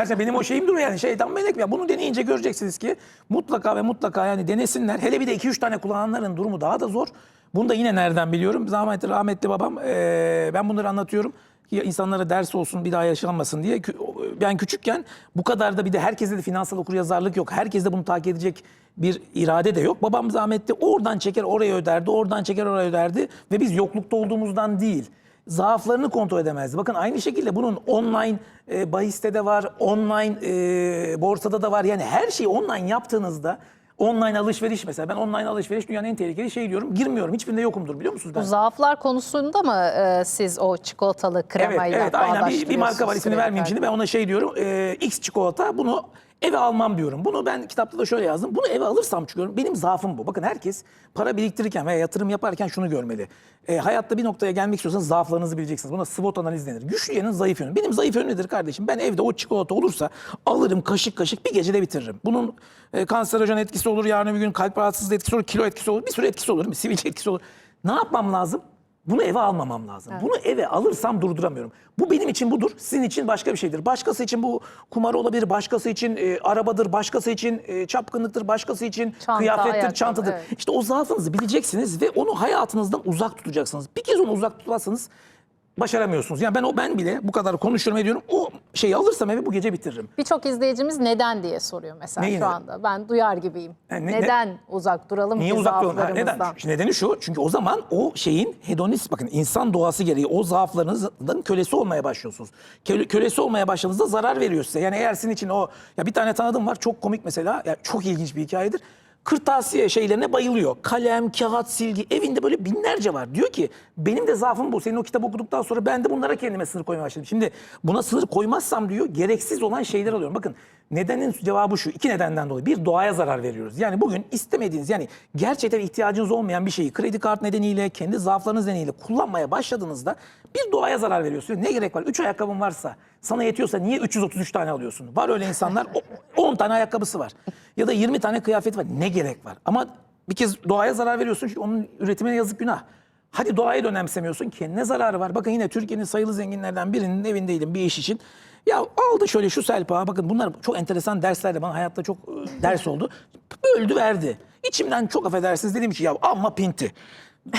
Gerçekten benim o şeyim duruyor yani şeytan melek ya. Bunu deneyince göreceksiniz ki mutlaka ve mutlaka yani denesinler. Hele bir de 2-3 tane kullananların durumu daha da zor. Bunu da yine nereden biliyorum? Rahmetli, rahmetli babam eee, ben bunları anlatıyorum. ki insanlara ders olsun bir daha yaşanmasın diye. Ben küçükken bu kadar da bir de herkeste de finansal okuryazarlık yok. Herkes de bunu takip edecek bir irade de yok. Babam rahmetli oradan çeker oraya öderdi, oradan çeker oraya öderdi. Ve biz yoklukta olduğumuzdan değil zaaflarını kontrol edemezdi. Bakın aynı şekilde bunun online e, bahiste de var, online e, borsada da var. Yani her şeyi online yaptığınızda online alışveriş mesela ben online alışveriş dünyanın en tehlikeli şeyi diyorum. Girmiyorum. Hiçbirinde yokumdur biliyor musunuz ben? Bu zaaflar konusunda mı e, siz o çikolatalı Evet, kremayla evet aynen bir, bir marka var ismini vermeyeyim şimdi ben ona şey diyorum e, X çikolata bunu eve almam diyorum. Bunu ben kitapta da şöyle yazdım. Bunu eve alırsam çıkıyorum. Benim zaafım bu. Bakın herkes para biriktirirken veya yatırım yaparken şunu görmeli. E, hayatta bir noktaya gelmek istiyorsanız zaaflarınızı bileceksiniz. Buna SWOT analiz denir. Güçlü yanın zayıf yönü. Benim zayıf yönüm nedir kardeşim? Ben evde o çikolata olursa alırım kaşık kaşık bir gecede bitiririm. Bunun e, kanserojen etkisi olur, yarın bir gün kalp rahatsızlığı etkisi olur, kilo etkisi olur, bir sürü etkisi olur, sivilce etkisi olur. Ne yapmam lazım? Bunu eve almamam lazım. Bunu eve alırsam durduramıyorum. Bu benim için budur. Sizin için başka bir şeydir. Başkası için bu kumar olabilir. Başkası için e, arabadır. Başkası için e, çapkınlıktır. Başkası için Çanta, kıyafettir, ayakkabı, çantadır. evet. İşte o zaafınızı bileceksiniz ve onu hayatınızdan uzak tutacaksınız. Bir kez onu uzak tutmazsanız başaramıyorsunuz. Yani ben o ben bile bu kadar konuşuyorum ediyorum. O şeyi alırsam eve bu gece bitiririm. Birçok izleyicimiz neden diye soruyor mesela Neyi şu neden? anda. Ben duyar gibiyim. Yani ne- neden uzak duralım Niye ki uzak durun? Ha, Neden? zaaflarımızdan? Çünkü nedeni şu. Çünkü o zaman o şeyin hedonist bakın insan doğası gereği o zaaflarınızın kölesi olmaya başlıyorsunuz. Köle, kölesi olmaya başladığınızda zarar veriyor size. Yani eğer sizin için o ya bir tane tanıdım var çok komik mesela. Ya çok ilginç bir hikayedir. Kırtasiye şeylerine bayılıyor. Kalem, kağıt, silgi evinde böyle binlerce var. Diyor ki benim de zaafım bu. Senin o kitabı okuduktan sonra ben de bunlara kendime sınır koymaya başladım. Şimdi buna sınır koymazsam diyor gereksiz olan şeyler alıyorum. Bakın nedenin cevabı şu. iki nedenden dolayı. Bir doğaya zarar veriyoruz. Yani bugün istemediğiniz yani gerçekten ihtiyacınız olmayan bir şeyi kredi kart nedeniyle, kendi zaaflarınız nedeniyle kullanmaya başladığınızda bir doğaya zarar veriyorsun. Ne gerek var? Üç ayakkabın varsa, sana yetiyorsa niye 333 tane alıyorsun? Var öyle insanlar o- 10 tane ayakkabısı var. Ya da 20 tane kıyafet var. Ne gerek var? Ama bir kez doğaya zarar veriyorsun çünkü onun üretimine yazık günah. Hadi doğayı da önemsemiyorsun. Kendine zararı var. Bakın yine Türkiye'nin sayılı zenginlerden birinin evindeydim bir iş için. Ya aldı şöyle şu selpa. Bakın bunlar çok enteresan derslerdi. Bana hayatta çok e, ders oldu. Böldü verdi. İçimden çok affedersiniz dedim ki ya amma pinti.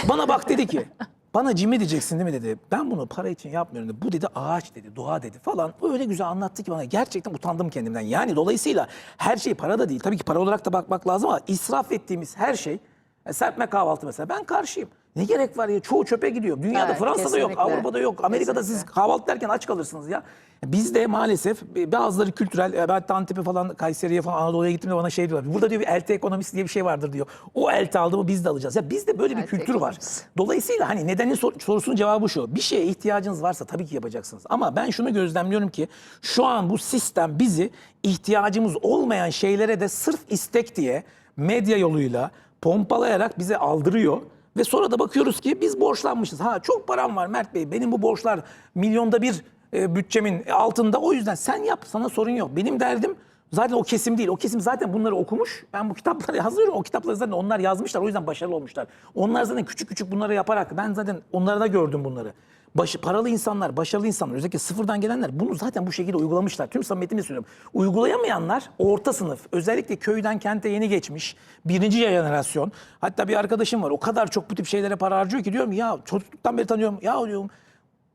Bana bak dedi ki bana cimri diyeceksin değil mi dedi. Ben bunu para için yapmıyorum dedi. Bu dedi ağaç dedi, doğa dedi falan. Öyle güzel anlattı ki bana gerçekten utandım kendimden. Yani dolayısıyla her şey para da değil. Tabii ki para olarak da bakmak lazım ama israf ettiğimiz her şey e, serpme kahvaltı mesela ben karşıyım. Ne gerek var ya çoğu çöpe gidiyor. Dünyada Evet, Fransa'da yok, kesinlikle. Avrupa'da yok, Amerika'da siz kahvaltı derken aç kalırsınız ya. Bizde maalesef e, bazıları kültürel, e, ben Antep'e falan, Kayseri'ye falan Anadolu'ya gittiğimde bana şey diyorlar. Burada diyor bir elte ekonomisi diye bir şey vardır diyor. O elte aldı mı biz de alacağız. Ya bizde böyle bir Elte kültür var. ekonomisi. Dolayısıyla hani nedenin sor- sorusunun cevabı şu. Bir şeye ihtiyacınız varsa tabii ki yapacaksınız. Ama ben şunu gözlemliyorum ki şu an bu sistem bizi ihtiyacımız olmayan şeylere de sırf istek diye medya yoluyla pompalayarak bize aldırıyor. Ve sonra da bakıyoruz ki biz borçlanmışız. Ha çok param var Mert Bey. Benim bu borçlar milyonda bir e, bütçemin altında. O yüzden sen yap sana sorun yok. Benim derdim zaten o kesim değil. O kesim zaten bunları okumuş. Ben bu kitapları yazıyorum. O kitapları zaten onlar yazmışlar. O yüzden başarılı olmuşlar. Onlar zaten küçük küçük bunları yaparak ben zaten onlarda gördüm bunları. Başı, paralı insanlar, başarılı insanlar, özellikle sıfırdan gelenler bunu zaten bu şekilde uygulamışlar. Tüm samimiyetimle söylüyorum. Uygulayamayanlar orta sınıf, özellikle köyden kente yeni geçmiş, birinci jenerasyon. Hatta bir arkadaşım var, o kadar çok bu tip şeylere para harcıyor ki diyorum ya çocukluktan beri tanıyorum. Ya diyorum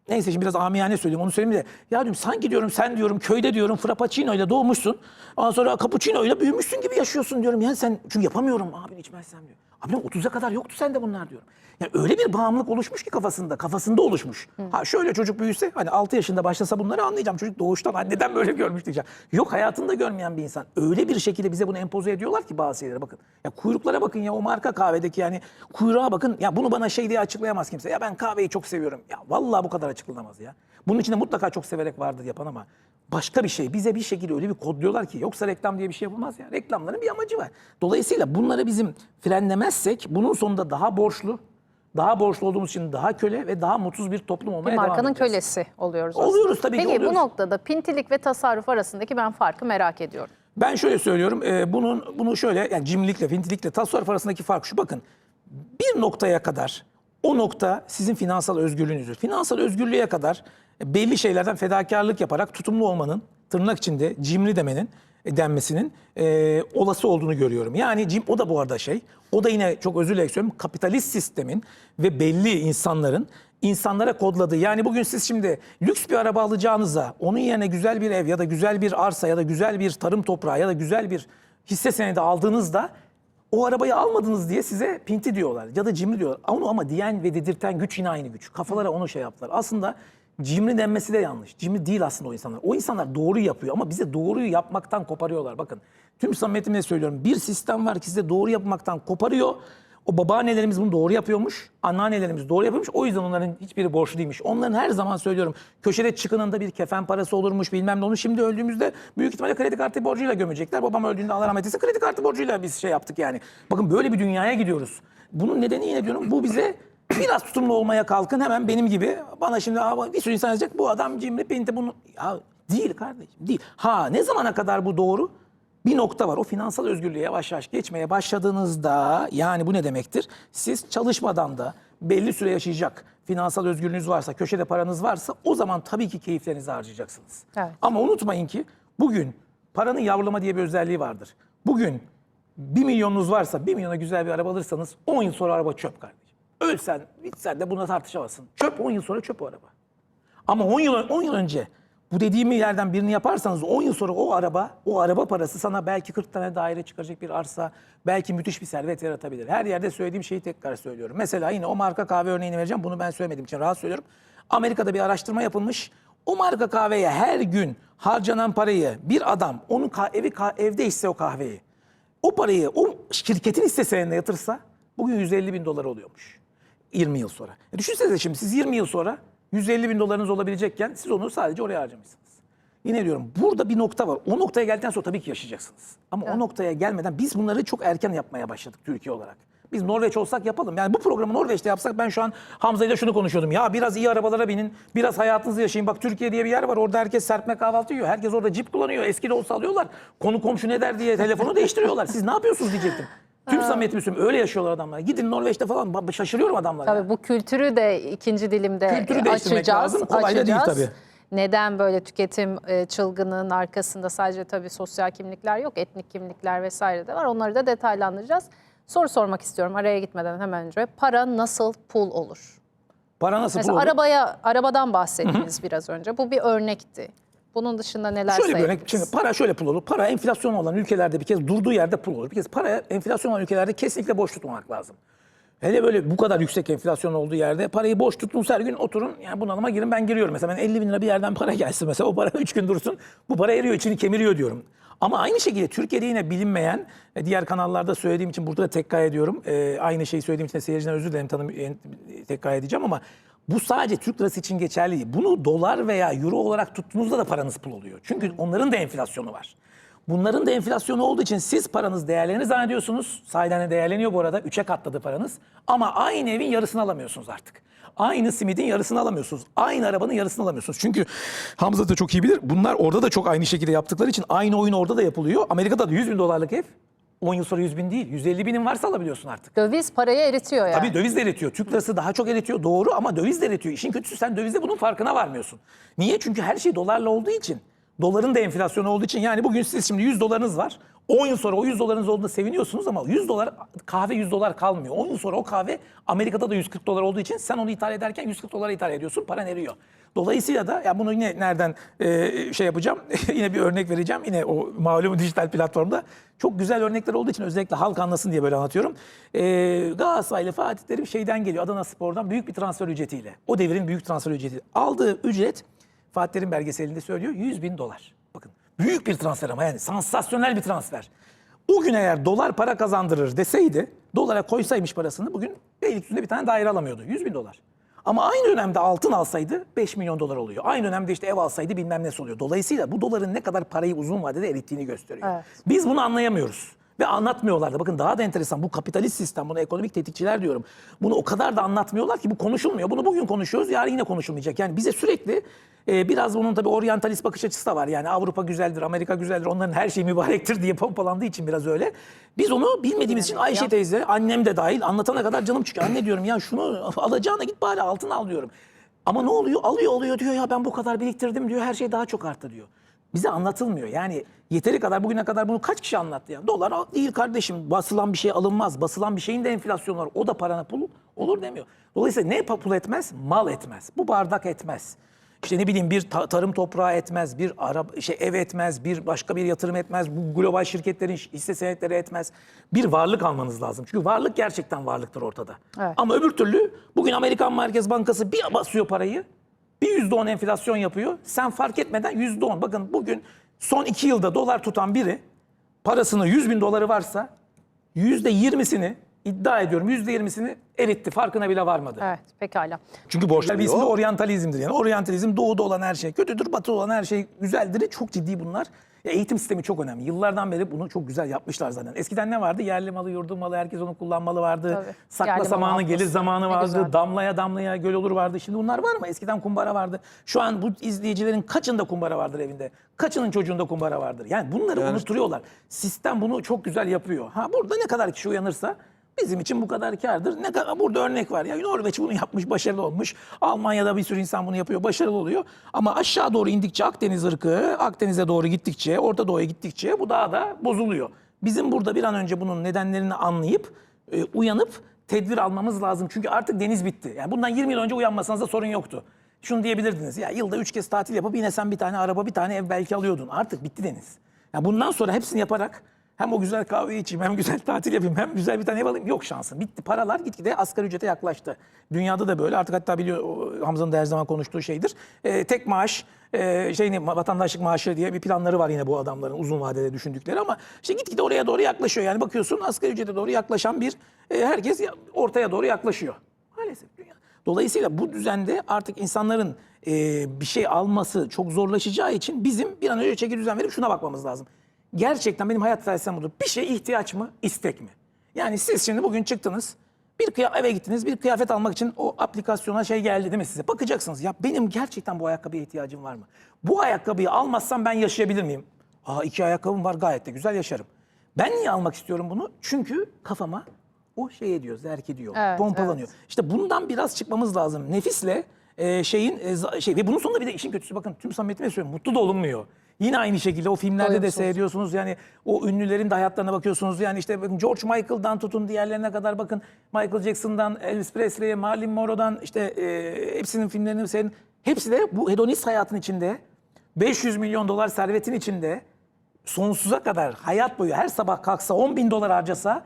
Neyse şimdi biraz amiyane söyleyeyim onu söyleyeyim de. Ya diyorum sanki diyorum sen diyorum köyde diyorum frappuccino ile doğmuşsun. Ondan sonra cappuccino ile büyümüşsün gibi yaşıyorsun diyorum. Yani sen çünkü yapamıyorum abi içmezsem diyor. Abi diyorum, 30'a kadar yoktu sende bunlar diyorum. Yani öyle bir bağımlılık oluşmuş ki kafasında. Kafasında oluşmuş. Ha şöyle çocuk büyüse hani 6 yaşında başlasa bunları anlayacağım. Çocuk doğuştan anneden böyle görmüş diyeceğim. Yok hayatında görmeyen bir insan. Öyle bir şekilde bize bunu empoze ediyorlar ki bazı şeylere bakın. Ya kuyruklara bakın ya o marka kahvedeki yani kuyruğa bakın. Ya bunu bana şey diye açıklayamaz kimse. Ya ben kahveyi çok seviyorum. Ya vallahi bu kadar açıklanamaz ya. Bunun içinde mutlaka çok severek vardır yapan ama başka bir şey. Bize bir şekilde öyle bir kodluyorlar ki yoksa reklam diye bir şey yapılmaz ya. Reklamların bir amacı var. Dolayısıyla bunları bizim frenlemezsek bunun sonunda daha borçlu, daha borçlu olduğumuz için daha köle ve daha mutsuz bir toplum olmaya Bir devam markanın edeceğiz. kölesi oluyoruz. Oluyoruz aslında. tabii ki, Peki oluyoruz. bu noktada pintilik ve tasarruf arasındaki ben farkı merak ediyorum. Ben şöyle söylüyorum. e, bunun bunu şöyle yani cimrilikle, fintilikle, tasarruf arasındaki fark şu. Bakın bir noktaya kadar o nokta sizin finansal özgürlüğünüzdür. Finansal özgürlüğe kadar belli şeylerden fedakarlık yaparak tutumlu olmanın tırnak içinde cimri demenin e, denmesinin e, olası olduğunu görüyorum. Yani cim o da bu arada şey. O da yine çok özür dilerim. Kapitalist sistemin ve belli insanların insanlara kodladığı. Yani bugün siz şimdi lüks bir araba alacağınıza onun yerine güzel bir ev ya da güzel bir arsa ya da güzel bir tarım toprağı ya da güzel bir hisse senedi aldığınızda o arabayı almadınız diye size pinti diyorlar ya da cimri diyorlar. Onu ama diyen ve dedirten güç yine aynı güç. Kafalara onu şey yaptılar. Aslında cimri denmesi de yanlış. Cimri değil aslında o insanlar. O insanlar doğru yapıyor ama bize doğruyu yapmaktan koparıyorlar. Bakın tüm samimiyetimle söylüyorum. Bir sistem var ki size doğru yapmaktan koparıyor. O babaannelerimiz bunu doğru yapıyormuş. Anneannelerimiz doğru yapıyormuş. O yüzden onların hiçbiri borçlu değilmiş. Onların her zaman söylüyorum köşede çıkınında bir kefen parası olurmuş bilmem ne olmuş. Şimdi öldüğümüzde büyük ihtimalle kredi kartı borcuyla gömecekler. Babam öldüğünde Allah rahmet eylesin kredi kartı borcuyla biz şey yaptık yani. Bakın böyle bir dünyaya gidiyoruz. Bunun nedeni yine diyorum bu bize biraz tutumlu olmaya kalkın hemen benim gibi. Bana şimdi "Aa, bir sürü insan yazacak bu adam cimri pinti bunu. Ya değil kardeşim değil. Ha ne zamana kadar bu doğru? bir nokta var. O finansal özgürlüğe yavaş yavaş geçmeye başladığınızda yani bu ne demektir? Siz çalışmadan da belli süre yaşayacak finansal özgürlüğünüz varsa, köşede paranız varsa o zaman tabii ki keyiflerinizi harcayacaksınız. Evet. Ama unutmayın ki bugün paranın yavrulama diye bir özelliği vardır. Bugün 1 milyonunuz varsa 1 milyona güzel bir araba alırsanız 10 yıl sonra araba çöp kardeşim. Ölsen, bitsen de buna tartışamazsın. Çöp 10 yıl sonra çöp o araba. Ama 10 yıl 10 yıl önce bu dediğimi yerden birini yaparsanız 10 yıl sonra o araba, o araba parası sana belki 40 tane daire çıkaracak bir arsa, belki müthiş bir servet yaratabilir. Her yerde söylediğim şeyi tekrar söylüyorum. Mesela yine o marka kahve örneğini vereceğim. Bunu ben söylemediğim için rahat söylüyorum. Amerika'da bir araştırma yapılmış. O marka kahveye her gün harcanan parayı bir adam onun evi evde içse o kahveyi o parayı o şirketin hisse senedine yatırsa bugün 150 bin dolar oluyormuş. 20 yıl sonra. E düşünsenize şimdi siz 20 yıl sonra 150 bin dolarınız olabilecekken siz onu sadece oraya harcamışsınız. Yine diyorum burada bir nokta var. O noktaya geldikten sonra tabii ki yaşayacaksınız. Ama o noktaya gelmeden biz bunları çok erken yapmaya başladık Türkiye olarak. Biz Norveç olsak yapalım. Yani bu programı Norveç'te yapsak ben şu an Hamza ile şunu konuşuyordum. Ya biraz iyi arabalara binin, biraz hayatınızı yaşayın. Bak Türkiye diye bir yer var. Orada herkes serpme kahvaltı yiyor. Herkes orada cip kullanıyor. Eski de olsa alıyorlar. Konu komşu ne der diye telefonu değiştiriyorlar. Siz ne yapıyorsunuz diyecektim. Tüm samimiyetimi söylüyorum. Öyle yaşıyorlar adamlar. Gidin Norveç'te falan. Şaşırıyorum adamlara. Tabii bu kültürü de ikinci dilimde Kültürü e, açacağız. lazım. Kolay da değil açacağız. tabii. Neden böyle tüketim e, çılgınlığının arkasında sadece tabii sosyal kimlikler yok, etnik kimlikler vesaire de var. Onları da detaylandıracağız. Soru sormak istiyorum araya gitmeden hemen önce. Para nasıl pul olur? Para nasıl Mesela pul olur? arabaya arabadan bahsettiniz biraz önce. Bu bir örnekti. Bunun dışında neler Şöyle bir örnek. Şimdi para şöyle pul olur. Para enflasyon olan ülkelerde bir kez durduğu yerde pul olur. Bir kez para enflasyon olan ülkelerde kesinlikle boş tutmamak lazım. Hele böyle bu kadar yüksek enflasyon olduğu yerde parayı boş tutun her gün oturun yani bunalıma girin ben giriyorum. Mesela ben 50 bin lira bir yerden para gelsin mesela o para 3 gün dursun bu para eriyor içini kemiriyor diyorum. Ama aynı şekilde Türkiye'de yine bilinmeyen diğer kanallarda söylediğim için burada da tekrar ediyorum. E, aynı şeyi söylediğim için de seyirciden özür dilerim tanım, tekrar edeceğim ama bu sadece Türk lirası için geçerli değil. Bunu dolar veya euro olarak tuttuğunuzda da paranız pul oluyor. Çünkü onların da enflasyonu var. Bunların da enflasyonu olduğu için siz paranız değerlerini zannediyorsunuz. Sahiden de değerleniyor bu arada. Üçe katladı paranız. Ama aynı evin yarısını alamıyorsunuz artık. Aynı simidin yarısını alamıyorsunuz. Aynı arabanın yarısını alamıyorsunuz. Çünkü Hamza da çok iyi bilir. Bunlar orada da çok aynı şekilde yaptıkları için aynı oyun orada da yapılıyor. Amerika'da da 100 bin dolarlık ev 10 yıl sonra 100 bin değil. 150 binin varsa alabiliyorsun artık. Döviz parayı eritiyor yani. Tabii döviz de eritiyor. Türk lirası daha çok eritiyor doğru ama döviz de eritiyor. İşin kötüsü sen dövizde bunun farkına varmıyorsun. Niye? Çünkü her şey dolarla olduğu için. Doların da enflasyonu olduğu için yani bugün siz şimdi 100 dolarınız var. 10 yıl sonra o 100 dolarınız olduğunda seviniyorsunuz ama 100 dolar kahve 100 dolar kalmıyor. 10 yıl sonra o kahve Amerika'da da 140 dolar olduğu için sen onu ithal ederken 140 dolara ithal ediyorsun. Paran eriyor. Dolayısıyla da ya bunu yine nereden e, şey yapacağım? yine bir örnek vereceğim. Yine o malum dijital platformda çok güzel örnekler olduğu için özellikle halk anlasın diye böyle anlatıyorum. E, Galatasaraylı Fatih Terim şeyden geliyor Adana Spor'dan büyük bir transfer ücretiyle. O devrin büyük transfer ücreti. Aldığı ücret Fatih Terim belgeselinde söylüyor 100 bin dolar. Bakın büyük bir transfer ama yani sansasyonel bir transfer. O gün eğer dolar para kazandırır deseydi, dolara koysaymış parasını bugün Beylikdüzü'nde bir tane daire alamıyordu. 100 bin dolar. Ama aynı dönemde altın alsaydı 5 milyon dolar oluyor. Aynı dönemde işte ev alsaydı bilmem nesi oluyor. Dolayısıyla bu doların ne kadar parayı uzun vadede erittiğini gösteriyor. Evet. Biz bunu anlayamıyoruz. Ve anlatmıyorlar da. Bakın daha da enteresan. Bu kapitalist sistem, bunu ekonomik tetikçiler diyorum. Bunu o kadar da anlatmıyorlar ki bu konuşulmuyor. Bunu bugün konuşuyoruz, yarın yine konuşulmayacak. Yani bize sürekli e, biraz bunun tabii oryantalist bakış açısı da var. Yani Avrupa güzeldir, Amerika güzeldir, onların her şeyi mübarektir diye pompalandığı için biraz öyle. Biz onu bilmediğimiz için Ayşe teyze, annem de dahil anlatana kadar canım çıkıyor. Anne diyorum ya şunu alacağına git bari altın al diyorum. Ama ne oluyor? Alıyor oluyor diyor ya ben bu kadar biriktirdim diyor. Her şey daha çok arttı diyor. Bize anlatılmıyor. Yani yeteri kadar bugüne kadar bunu kaç kişi anlattı ya? Dolar değil kardeşim. Basılan bir şey alınmaz. Basılan bir şeyin de enflasyonu var. O da parana pul olur demiyor. Dolayısıyla ne pul etmez? Mal etmez. Bu bardak etmez. İşte ne bileyim bir ta- tarım toprağı etmez, bir araba şey ev etmez, bir başka bir yatırım etmez, bu global şirketlerin hisse senetleri etmez. Bir varlık almanız lazım. Çünkü varlık gerçekten varlıktır ortada. Evet. Ama öbür türlü bugün Amerikan Merkez Bankası bir basıyor parayı, bir yüzde on enflasyon yapıyor. Sen fark etmeden yüzde on. Bakın bugün son iki yılda dolar tutan biri parasını 100 bin doları varsa yüzde yirmisini iddia ediyorum yüzde yirmisini eritti. Farkına bile varmadı. Evet pekala. Çünkü borçlar bir ismi de oryantalizmdir. Yani oryantalizm doğuda olan her şey kötüdür, batıda olan her şey güzeldir. Çok ciddi bunlar. Eğitim sistemi çok önemli. Yıllardan beri bunu çok güzel yapmışlar zaten. Eskiden ne vardı? Yerli malı, yurdum malı, herkes onu kullanmalı vardı. Tabii. Sakla Yerli malı zamanı, alması. gelir zamanı vardı. güzel. Damlaya damlaya göl olur vardı. Şimdi bunlar var mı? Eskiden kumbara vardı. Şu an bu izleyicilerin kaçında kumbara vardır evinde? Kaçının çocuğunda kumbara vardır? Yani bunları unutturuyorlar. Sistem bunu çok güzel yapıyor. Ha burada ne kadar kişi uyanırsa Bizim için bu kadar kardır. Ne kadar burada örnek var. Ya Norveç bunu yapmış, başarılı olmuş. Almanya'da bir sürü insan bunu yapıyor, başarılı oluyor. Ama aşağı doğru indikçe Akdeniz ırkı, Akdeniz'e doğru gittikçe, Orta Doğu'ya gittikçe bu daha da bozuluyor. Bizim burada bir an önce bunun nedenlerini anlayıp, e, uyanıp tedbir almamız lazım. Çünkü artık deniz bitti. Yani bundan 20 yıl önce uyanmasanız da sorun yoktu. Şunu diyebilirdiniz. Ya yılda 3 kez tatil yapıp yine sen bir tane araba, bir tane ev belki alıyordun. Artık bitti deniz. Ya bundan sonra hepsini yaparak hem o güzel kahve içeyim, hem güzel tatil yapayım, hem güzel bir tane ev alayım. Yok şansın. Bitti. Paralar gitgide asgari ücrete yaklaştı. Dünyada da böyle. Artık hatta biliyor Hamza'nın da her zaman konuştuğu şeydir. Ee, tek maaş, e, şey ne, vatandaşlık maaşı diye bir planları var yine bu adamların uzun vadede düşündükleri ama işte gitgide oraya doğru yaklaşıyor. Yani bakıyorsun asgari ücrete doğru yaklaşan bir e, herkes ya- ortaya doğru yaklaşıyor. Maalesef dünya. Dolayısıyla bu düzende artık insanların e, bir şey alması çok zorlaşacağı için bizim bir an önce çeki düzen verip şuna bakmamız lazım. Gerçekten benim hayat felsefem budur. Bir şey ihtiyaç mı, istek mi? Yani siz şimdi bugün çıktınız, bir kıya- eve gittiniz, bir kıyafet almak için o aplikasyona şey geldi değil mi size? Bakacaksınız ya benim gerçekten bu ayakkabıya ihtiyacım var mı? Bu ayakkabıyı almazsam ben yaşayabilir miyim? Aa iki ayakkabım var gayet de güzel yaşarım. Ben niye almak istiyorum bunu? Çünkü kafama o şey ediyor, zerk ediyor, Evet, pompalanıyor. İşte bundan biraz çıkmamız lazım. Nefisle e, şeyin e, şey ve bunun sonunda bir de işin kötüsü bakın tüm samimiyetimle söylüyorum mutlu da olunmuyor. Yine aynı şekilde o filmlerde de Doyumsuz. seyrediyorsunuz yani o ünlülerin de hayatlarına bakıyorsunuz yani işte George Michael'dan tutun diğerlerine kadar bakın Michael Jackson'dan Elvis Presley'e Marilyn Monroe'dan işte e, hepsinin filmlerini seyredin. Hepsi de bu hedonist hayatın içinde 500 milyon dolar servetin içinde sonsuza kadar hayat boyu her sabah kalksa 10 bin dolar harcasa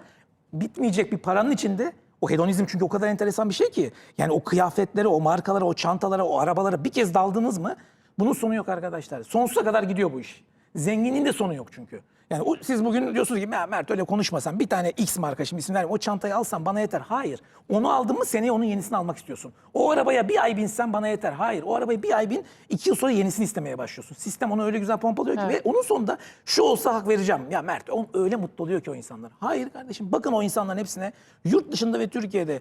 bitmeyecek bir paranın içinde o hedonizm çünkü o kadar enteresan bir şey ki. Yani o kıyafetlere, o markalara, o çantalara, o arabalara bir kez daldınız mı bunun sonu yok arkadaşlar. Sonsuza kadar gidiyor bu iş. Zenginin de sonu yok çünkü. Yani o, siz bugün diyorsunuz ki "Ya Mert öyle konuşmasan bir tane X marka şimdi isim vermeyeyim o çantayı alsam bana yeter. Hayır. Onu aldın mı seneye onun yenisini almak istiyorsun. O arabaya bir ay binsen bana yeter. Hayır. O arabaya bir ay bin iki yıl sonra yenisini istemeye başlıyorsun. Sistem onu öyle güzel pompalıyor ki ve onun sonunda şu olsa hak vereceğim. Ya Mert o öyle mutlu oluyor ki o insanlar. Hayır kardeşim bakın o insanların hepsine yurt dışında ve Türkiye'de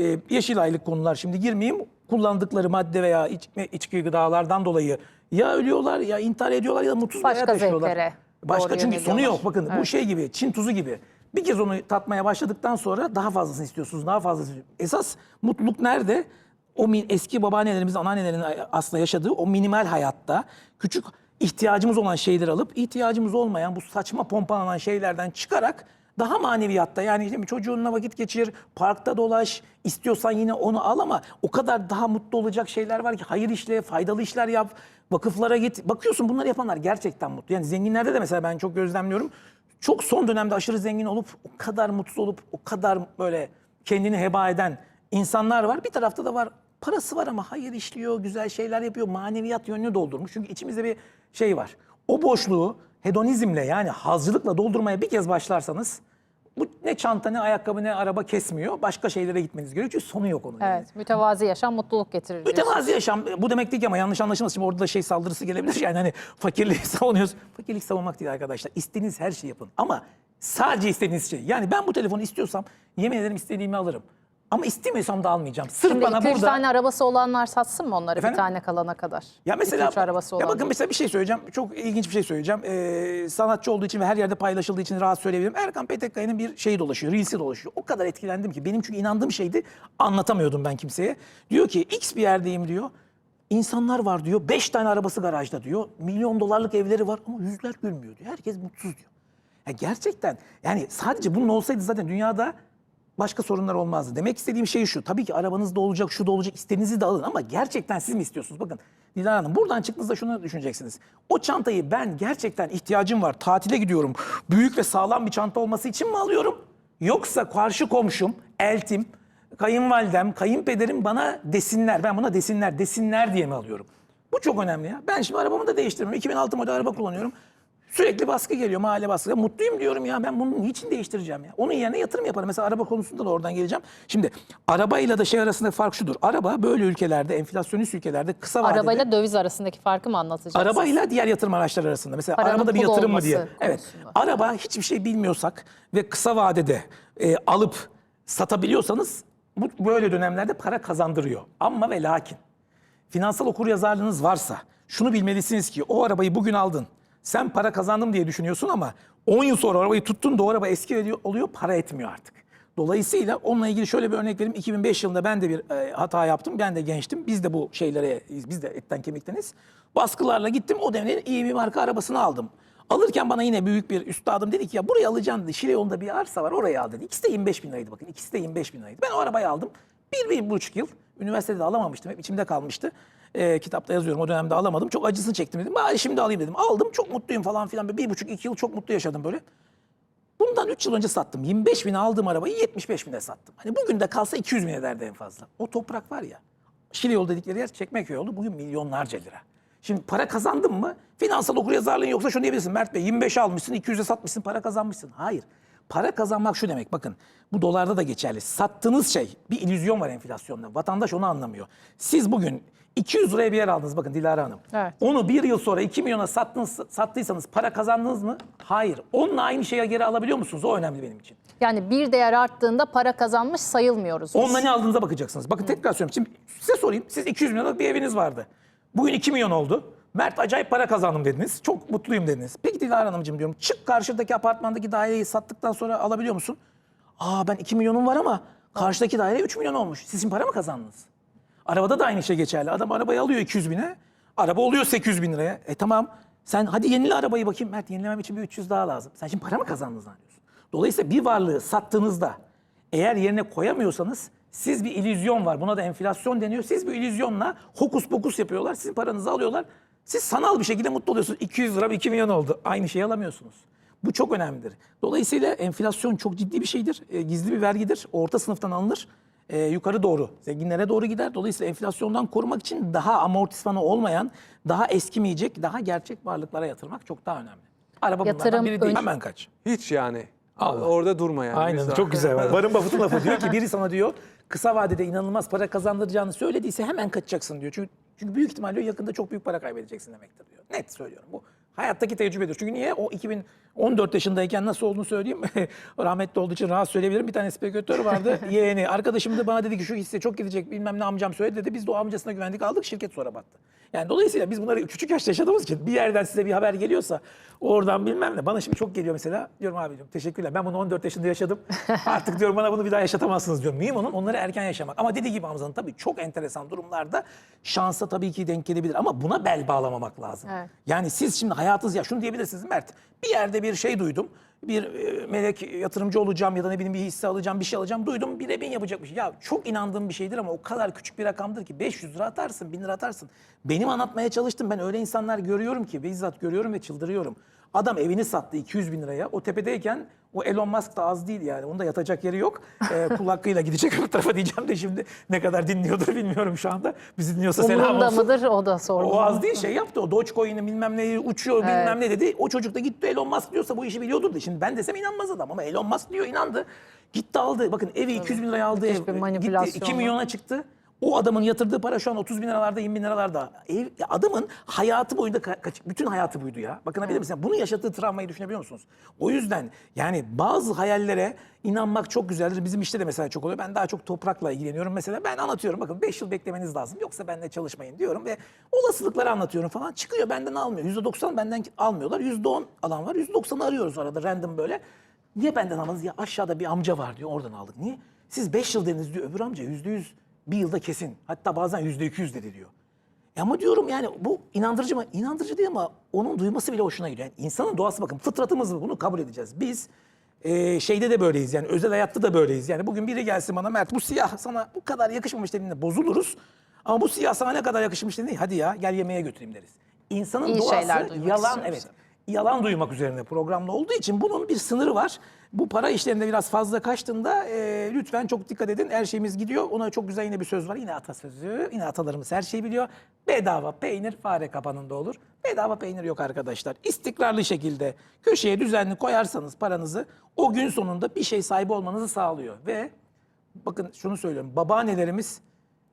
e, yeşil aylık konular şimdi girmeyeyim kullandıkları madde veya içme, içki gıdalardan dolayı ya ölüyorlar ya intihar ediyorlar ya da mutsuz bir hayat yaşıyorlar. zevklere Başka çünkü sonu yok. Bakın bu Evet. şey gibi Çin tuzu gibi. Bir kez onu tatmaya başladıktan sonra daha fazlasını istiyorsunuz. Daha fazlasını. Esas mutluluk nerede? O min- eski babaannelerimizin, anneannelerin aslında yaşadığı o minimal hayatta küçük ihtiyacımız olan şeyleri alıp ihtiyacımız olmayan bu saçma pompalanan şeylerden çıkarak daha maneviyatta yani işte çocuğunla vakit geçir, parkta dolaş, istiyorsan yine onu al ama o kadar daha mutlu olacak şeyler var ki hayır işle, faydalı işler yap, vakıflara git. Bakıyorsun bunları yapanlar gerçekten mutlu. Yani zenginlerde de mesela ben çok gözlemliyorum. Çok son dönemde aşırı zengin olup o kadar mutsuz olup o kadar böyle kendini heba eden insanlar var. Bir tarafta da var parası var ama hayır işliyor, güzel şeyler yapıyor, maneviyat yönünü doldurmuş. Çünkü içimizde bir şey var. O boşluğu hedonizmle yani hazcılıkla doldurmaya bir kez başlarsanız bu ne çanta ne ayakkabı ne araba kesmiyor. Başka şeylere gitmeniz gerekiyor çünkü sonu yok onun. yani. Evet mütevazi yaşam mutluluk getirir. diyorsun. Mütevazi yaşam bu demek değil ki ama yanlış anlaşılmasın. Şimdi orada da şey saldırısı gelebilir. Yani hani fakirliği savunuyoruz. Fakirlik savunmak değil arkadaşlar. İstediğiniz her şeyi yapın. Ama sadece istediğiniz şey. Yani ben bu telefonu istiyorsam yemin ederim istediğimi alırım. Ama istemiyorsam da almayacağım. Sırf Şimdi bana 2-3 burada... tane arabası olanlar satsın mı onları Efendim? bir tane kalana kadar? Ya mesela 2-3 arabası ya olan. bakın mesela bir şey söyleyeceğim. Çok ilginç bir şey söyleyeceğim. Ee, sanatçı olduğu için ve her yerde paylaşıldığı için rahat söyleyebilirim. Erkan Petekkaya'nın bir şeyi dolaşıyor, Reels'i dolaşıyor. O kadar etkilendim ki benim çünkü inandığım şeydi. Anlatamıyordum ben kimseye. Diyor ki X bir yerdeyim diyor. İnsanlar var diyor. Beş tane arabası garajda diyor. Milyon dolarlık evleri var ama yüzler gülmüyor diyor. Herkes mutsuz diyor. Ya gerçekten yani sadece bunun olsaydı zaten dünyada başka sorunlar olmazdı. Demek istediğim şey şu. Tabii ki arabanız da olacak, şu da olacak. istediğinizi de alın ama gerçekten siz mi istiyorsunuz? Bakın Dilan Hanım buradan çıktığınızda şunu düşüneceksiniz. O çantayı ben gerçekten ihtiyacım var. Tatile gidiyorum. Büyük ve sağlam bir çanta olması için mi alıyorum? Yoksa karşı komşum, eltim, kayınvalidem, kayınpederim bana desinler. Ben buna desinler, desinler diye mi alıyorum? Bu çok önemli ya. Ben şimdi arabamı da değiştirmiyorum. 2006 model araba kullanıyorum. Sürekli baskı geliyor, mahalle baskısı. Mutluyum diyorum ya ben bunu niçin değiştireceğim ya? Onun yerine yatırım yaparım. Mesela araba konusunda da oradan geleceğim. Şimdi arabayla da şey arasında fark şudur. Araba böyle ülkelerde, enflasyonist ülkelerde kısa vadede... Arabayla döviz arasındaki farkı mı anlatacaksınız? Arabayla diğer yatırım araçları arasında. Mesela Paranın arabada bir yatırım mı diye. Evet. Araba hiçbir şey bilmiyorsak ve kısa vadede e, alıp satabiliyorsanız bu böyle dönemlerde para kazandırıyor. Ama ve lakin finansal okuryazarlığınız varsa şunu bilmelisiniz ki o arabayı bugün aldın. Sen para kazandım diye düşünüyorsun ama 10 yıl sonra arabayı tuttun da o araba eski oluyor, para etmiyor artık. Dolayısıyla onunla ilgili şöyle bir örnek vereyim. 2005 yılında ben de bir e, hata yaptım. Ben de gençtim. Biz de bu şeylere, biz de etten kemikteniz. Baskılarla gittim. O dönemin iyi bir marka arabasını aldım. Alırken bana yine büyük bir üstadım dedi ki ya burayı alacaksın dedi. Şile yolunda bir arsa var orayı al dedi. İkisi de 25 bin liraydı bakın. İkisi de 25 bin liraydı. Ben o arabayı aldım. Bir, bir buçuk yıl. Üniversitede de alamamıştım. Hep içimde kalmıştı. Ee, kitapta yazıyorum. O dönemde alamadım. Çok acısını çektim dedim. Bari şimdi alayım dedim. Aldım. Çok mutluyum falan filan. Bir buçuk iki yıl çok mutlu yaşadım böyle. Bundan 3 yıl önce sattım. 25 bine aldığım arabayı 75 bine sattım. Hani bugün de kalsa 200 bin ederdi en fazla. O toprak var ya. Şile yolu dedikleri yer Çekmeköy yolu. Bugün milyonlarca lira. Şimdi para kazandın mı? Finansal okuryazarlığın yoksa şunu diyebilirsin. Mert Bey 25 almışsın, 200'e satmışsın, para kazanmışsın. Hayır. Para kazanmak şu demek bakın. Bu dolarda da geçerli. Sattığınız şey bir illüzyon var enflasyonda. Vatandaş onu anlamıyor. Siz bugün 200 liraya bir yer aldınız bakın Dilara Hanım. Evet. Onu bir yıl sonra 2 milyona sattınız, sattıysanız para kazandınız mı? Hayır. Onunla aynı şeye geri alabiliyor musunuz? O önemli benim için. Yani bir değer arttığında para kazanmış sayılmıyoruz biz. Onunla ne aldığınıza bakacaksınız. Bakın tekrar söylüyorum. Şimdi size sorayım. Siz 200 milyonluk bir eviniz vardı. Bugün 2 milyon oldu. Mert acayip para kazandım dediniz. Çok mutluyum dediniz. Peki Dilara Hanımcığım diyorum. Çık karşıdaki apartmandaki daireyi sattıktan sonra alabiliyor musun? Aa ben 2 milyonum var ama karşıdaki daire 3 milyon olmuş. Siz şimdi para mı kazandınız? Arabada da aynı şey geçerli. Adam arabayı alıyor 200 bine. Araba oluyor 800 bin liraya. E tamam. Sen hadi yenile arabayı bakayım. Mert yenilemem için bir 300 daha lazım. Sen şimdi para mı kazandın zannediyorsun? Dolayısıyla bir varlığı sattığınızda eğer yerine koyamıyorsanız siz bir illüzyon var. Buna da enflasyon deniyor. Siz bir illüzyonla hokus pokus yapıyorlar. Sizin paranızı alıyorlar. Siz sanal bir şekilde mutlu oluyorsunuz. 200 lira 2 milyon oldu. Aynı şeyi alamıyorsunuz. Bu çok önemlidir. Dolayısıyla enflasyon çok ciddi bir şeydir. E, gizli bir vergidir. Orta sınıftan alınır. E, yukarı doğru, zenginlere doğru gider. Dolayısıyla enflasyondan korumak için daha amortismanı olmayan, daha eskimeyecek, daha gerçek varlıklara yatırmak çok daha önemli. Araba Yatırım bunlardan biri değil. ön- Hemen kaç. Hiç yani. Allah. Orada durma yani. Aynen Mesela. çok güzel var. Warren Buffett'ın lafı diyor ki biri sana diyor kısa vadede inanılmaz para kazandıracağını söylediyse hemen kaçacaksın diyor. Çünkü, çünkü büyük ihtimalle yakında çok büyük para kaybedeceksin demektir diyor. Net söylüyorum bu. Hayattaki tecrübedir. Çünkü niye? O 2014 yaşındayken nasıl olduğunu söyleyeyim. Rahmetli olduğu için rahat söyleyebilirim. Bir tane spekülatör vardı. Yeğeni. Arkadaşım da bana dedi ki şu hisse çok gidecek bilmem ne amcam söyledi dedi. Biz de o amcasına güvendik aldık. Şirket sonra battı. Yani dolayısıyla biz bunları küçük yaşta yaşadığımız için bir yerden size bir haber geliyorsa oradan bilmem ne. Bana şimdi çok geliyor mesela. Diyorum abi diyorum teşekkürler. Ben bunu 14 yaşında yaşadım. Artık diyorum bana bunu bir daha yaşatamazsınız diyorum. Mühim onun onları erken yaşamak. Ama dediği gibi Hamza'nın tabii çok enteresan durumlarda şansa tabii ki denk gelebilir. Ama buna bel bağlamamak lazım. Evet. Yani siz şimdi hayatınız ya şunu diyebilirsiniz Mert. Bir yerde bir şey duydum. Bir e, melek yatırımcı olacağım ya da ne bileyim bir hisse alacağım, bir şey alacağım. Duydum bir ebin yapacak bir şey. Ya çok inandığım bir şeydir ama o kadar küçük bir rakamdır ki 500 lira atarsın, 1000 lira atarsın. Benim anlatmaya çalıştım. Ben öyle insanlar görüyorum ki bizzat görüyorum ve çıldırıyorum. Adam evini sattı 200 bin liraya. O tepedeyken o Elon Musk da az değil yani. Onda yatacak yeri yok. Ee, kul hakkıyla gidecek öbür tarafa diyeceğim de şimdi ne kadar dinliyordur bilmiyorum şu anda. Bizi dinliyorsa selam Umurunda olsun. mıdır o da sormalı. O az değil şey yaptı. O Dogecoin'i bilmem neyi uçuyor bilmem ne dedi. O çocuk da gitti Elon Musk diyorsa bu işi biliyordur da. Şimdi ben desem inanmaz adam ama Elon Musk diyor inandı. Gitti aldı. Bakın evi 200 bin liraya aldı ev. Gitti manipülasyon 2 var. milyona çıktı. O adamın yatırdığı para şu an 30 bin liralarda 20 bin liralarda. Ev, adamın hayatı boyunca ka- kaç, bütün hayatı buydu ya. Bakın bilir misin? Bunu yaşattığı travmayı düşünebiliyor musunuz? O yüzden yani bazı hayallere inanmak çok güzeldir. Bizim işte de mesela çok oluyor. Ben daha çok toprakla ilgileniyorum mesela. Ben anlatıyorum bakın 5 yıl beklemeniz lazım. Yoksa benimle çalışmayın diyorum ve olasılıkları anlatıyorum falan. Çıkıyor benden almıyor. %90 benden almıyorlar. %10 alan var. %90'ı arıyoruz arada random böyle. Niye benden almadınız? Ya aşağıda bir amca var diyor oradan aldık. Niye? Siz 5 yıl dediniz diyor öbür amca %100 bir yılda kesin. Hatta bazen %200 dedi diyor. E Ama diyorum yani bu inandırıcı mı? İnandırıcı değil ama onun duyması bile hoşuna gidiyor. Yani insanın doğası bakın fıtratımız bu bunu kabul edeceğiz. Biz e, şeyde de böyleyiz yani özel hayatta da böyleyiz. Yani bugün biri gelsin bana Mert bu siyah sana bu kadar yakışmamış dediğinde bozuluruz. Ama bu siyah sana ne kadar yakışmış dediğinde hadi ya gel yemeğe götüreyim deriz. İnsanın İyi şeyler doğası duymak yalan istiyoruz. evet yalan duymak üzerine programlı olduğu için bunun bir sınırı var. Bu para işlerinde biraz fazla kaçtığında e, lütfen çok dikkat edin. Her şeyimiz gidiyor. Ona çok güzel yine bir söz var. Yine atasözü. Yine atalarımız her şeyi biliyor. Bedava peynir fare kapanında olur. Bedava peynir yok arkadaşlar. İstikrarlı şekilde köşeye düzenli koyarsanız paranızı o gün sonunda bir şey sahibi olmanızı sağlıyor. Ve bakın şunu söylüyorum. Babaannelerimiz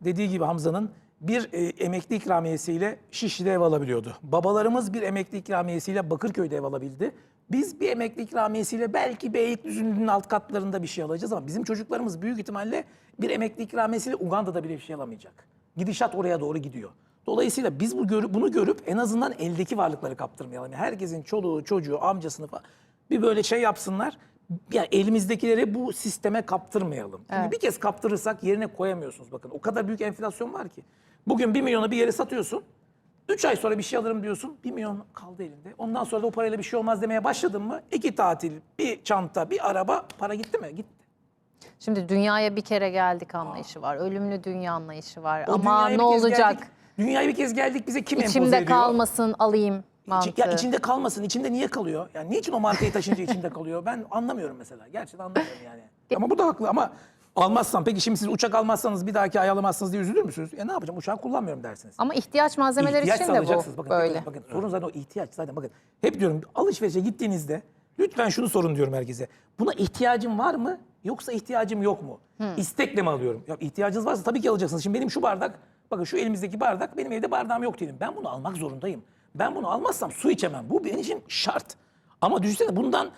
dediği gibi Hamza'nın bir e, emekli ikramiyesiyle Şişli'de ev alabiliyordu. Babalarımız bir emekli ikramiyesiyle Bakırköy'de ev alabildi. Biz bir emekli ikramiyesiyle belki Beylikdüzü'nün alt katlarında bir şey alacağız ama bizim çocuklarımız büyük ihtimalle bir emekli ikramiyesiyle Uganda'da bile bir şey alamayacak. Gidişat oraya doğru gidiyor. Dolayısıyla biz bu görü- bunu görüp en azından eldeki varlıkları kaptırmayalım. Yani herkesin çoluğu, çocuğu, amcasını falan bir böyle şey yapsınlar. Yani elimizdekileri bu sisteme kaptırmayalım. Çünkü Evet. bir kez kaptırırsak yerine koyamıyorsunuz bakın. O kadar büyük enflasyon var ki. Bugün 1 milyona bir yere satıyorsun. 3 ay sonra bir şey alırım diyorsun. 1 milyon kaldı elinde. Ondan sonra da o parayla bir şey olmaz demeye başladın mı? İki tatil, bir çanta, bir araba para gitti mi? Gitti. Şimdi dünyaya bir kere geldik anlayışı var. Ölümlü dünya anlayışı var. O Ama dünyaya ne bir kez olacak? geldik. Dünyaya bir kez geldik bize kim empoze İçimde ediyor? kalmasın alayım mantığı. İçi- ya içinde kalmasın. İçinde niye kalıyor? Yani niçin o markayı taşınca içinde kalıyor? Ben anlamıyorum mesela. Gerçekten anlamıyorum yani. Ama bu da haklı ama almazsan peki şimdi siz uçak almazsanız bir dahaki ay alamazsınız diye üzülür müsünüz? E ne yapacağım uçağı kullanmıyorum dersiniz. Ama ihtiyaç malzemeleri İhtiyaç için de alacaksınız. bu Bakın, böyle. Bakın, bakın sorun zaten o ihtiyaç zaten bakın. Hep diyorum alışverişe gittiğinizde lütfen şunu sorun diyorum herkese. Buna ihtiyacım var mı yoksa ihtiyacım yok mu? İstekle mi alıyorum? Ya ihtiyacınız varsa tabii ki alacaksınız. Şimdi benim şu bardak bakın şu elimizdeki bardak benim evde bardağım yok diyelim. Ben bunu almak zorundayım. Ben bunu almazsam su içemem. Bu benim için şart. Ama düşünsene bundan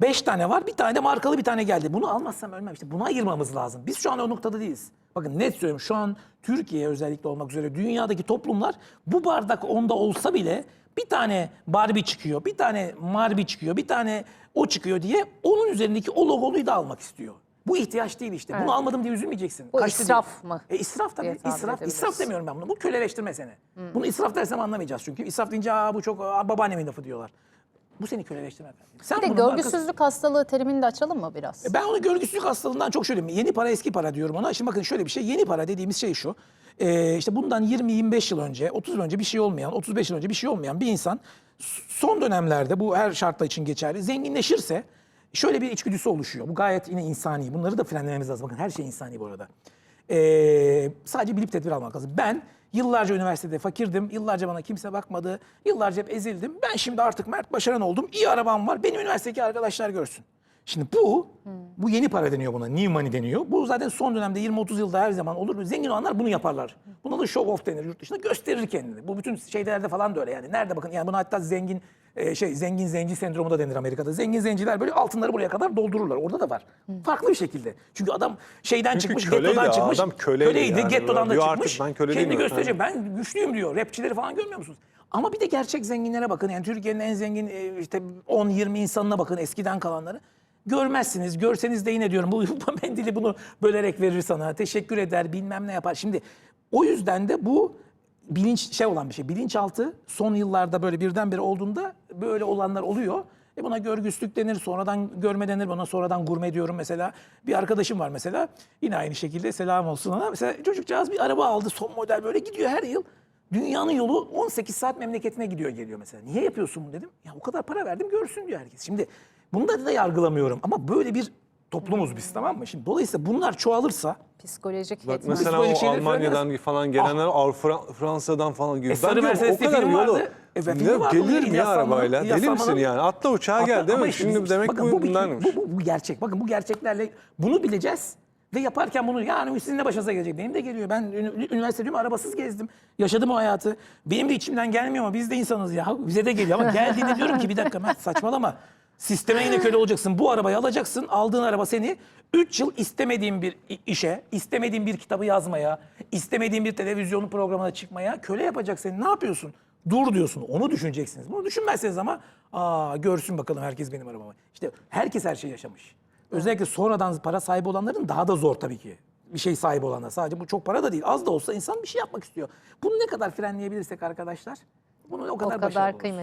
5 tane var. Bir tane de markalı bir tane geldi. Bunu almazsam ölmem. İşte buna ayırmamız lazım. Biz şu an o noktada değiliz. Bakın net söylüyorum şu an Türkiye özellikle olmak üzere dünyadaki toplumlar bu bardak onda olsa bile bir tane Barbie çıkıyor, bir tane Marbi çıkıyor, bir tane o çıkıyor diye onun üzerindeki o logoluyu da almak istiyor. Bu ihtiyaç değil işte. Bunu almadım diye üzülmeyeceksin. Bu Kaçtı israf diye. mı? E israf tabii. İsraf, israf demiyorum ben bunu. Bu köleleştirme seni. Bunu israf dersem anlamayacağız çünkü. İsraf deyince Aa, bu çok aa, babaannemin lafı diyorlar. Bu seni köleleştirme efendim. Sen Bir de bunun markası- görgüsüzlük hastalığı terimini de açalım mı biraz? ben onu görgüsüzlük hastalığından çok şöyle yeni para eski para diyorum ona. Şimdi bakın şöyle bir şey yeni para dediğimiz şey şu. Ee, işte bundan 20-25 yıl önce 30 yıl önce bir şey olmayan 35 yıl önce bir şey olmayan bir insan son dönemlerde bu her şartlar için geçerli zenginleşirse şöyle bir içgüdüsü oluşuyor. Bu gayet yine insani. Bunları da frenlememiz lazım. Bakın her şey insani bu arada. Ee, sadece bilip tedbir almak lazım. Ben yıllarca üniversitede fakirdim. Yıllarca bana kimse bakmadı. Yıllarca hep ezildim. Ben şimdi artık Mert Başaran oldum. İyi arabam var. Benim üniversitedeki arkadaşlar görsün. Şimdi bu, bu yeni para deniyor buna. New money deniyor. Bu zaten son dönemde 20-30 yılda her zaman olur. Zengin olanlar bunu yaparlar. Buna da show off denir yurt dışında. Gösterir kendini. Bu bütün şeylerde falan da öyle yani. Nerede bakın yani buna hatta zengin e, şey zengin zenci sendromu da denir Amerika'da. Zengin zenciler böyle altınları buraya kadar doldururlar. Orada da var. Farklı bir şekilde. Çünkü adam şeyden çıkmış, köleydi gettodan çıkmış. adam köleydi yani. gettodan da çıkmış. ben köle Kendini gösterecek. Ben güçlüyüm diyor. Rapçileri falan görmüyor musunuz? Ama bir de gerçek zenginlere bakın. Yani Türkiye'nin en zengin e, işte 10-20 insanına bakın eskiden kalanları. Görmezsiniz. Görseniz de yine diyorum bu, bu mendili bunu bölerek verir sana. Teşekkür eder bilmem ne yapar. Şimdi o yüzden de bu bilinç şey olan bir şey. Bilinçaltı son yıllarda böyle birdenbire olduğunda böyle olanlar oluyor. E buna görgüslük denir, sonradan görme denir, buna sonradan gurme diyorum mesela. Bir arkadaşım var mesela, yine aynı şekilde selam olsun ona. Mesela çocukcağız bir araba aldı, son model böyle gidiyor her yıl. Dünyanın yolu 18 saat memleketine gidiyor geliyor mesela. Niye yapıyorsun bunu dedim. Ya o kadar para verdim görsün diyor herkes. Şimdi bunları da yargılamıyorum ama böyle bir toplumuz biz tamam mı? Şimdi dolayısıyla bunlar çoğalırsa Psikolojik Bak etmen. mesela Psikolojik o şeyleri Almanya'dan falan gelenler Avrupa Fra- Fransa'dan falan gibi. E, Sarı o kadar film yolu. vardı. E, filmi ne, vardı. Bu gelir mi İlyas ya Salman'ın- arabayla? İlyas Deli misin Salman'ın- yani? Atla uçağa Hatta- gel değil ama mi? işte Şimdi bizim- demek bakın bu bir- bunlarmış. Bu, bu, bu gerçek. Bakın bu gerçeklerle bunu bileceğiz. Ve yaparken bunu yani sizin de başınıza gelecek. Benim de geliyor. Ben ünü- üniversite diyorum arabasız gezdim. Yaşadım o hayatı. Benim de içimden gelmiyor ama biz de insanız ya. Bize de geliyor ama geldiğinde diyorum ki bir dakika Mert saçmalama. Sisteme yine köle olacaksın. Bu arabayı alacaksın. Aldığın araba seni 3 yıl istemediğin bir işe, istemediğin bir kitabı yazmaya, istemediğin bir televizyonun programına çıkmaya köle yapacak seni. Ne yapıyorsun? Dur diyorsun. Onu düşüneceksiniz. Bunu düşünmezseniz ama aa görsün bakalım herkes benim arabamı. İşte herkes her şeyi yaşamış. Özellikle sonradan para sahibi olanların daha da zor tabii ki. bir şey sahibi olana. Sadece bu çok para da değil. Az da olsa insan bir şey yapmak istiyor. Bunu ne kadar frenleyebilirsek arkadaşlar bunu o kadar, O kadar başarılı oluruz. kıymetli.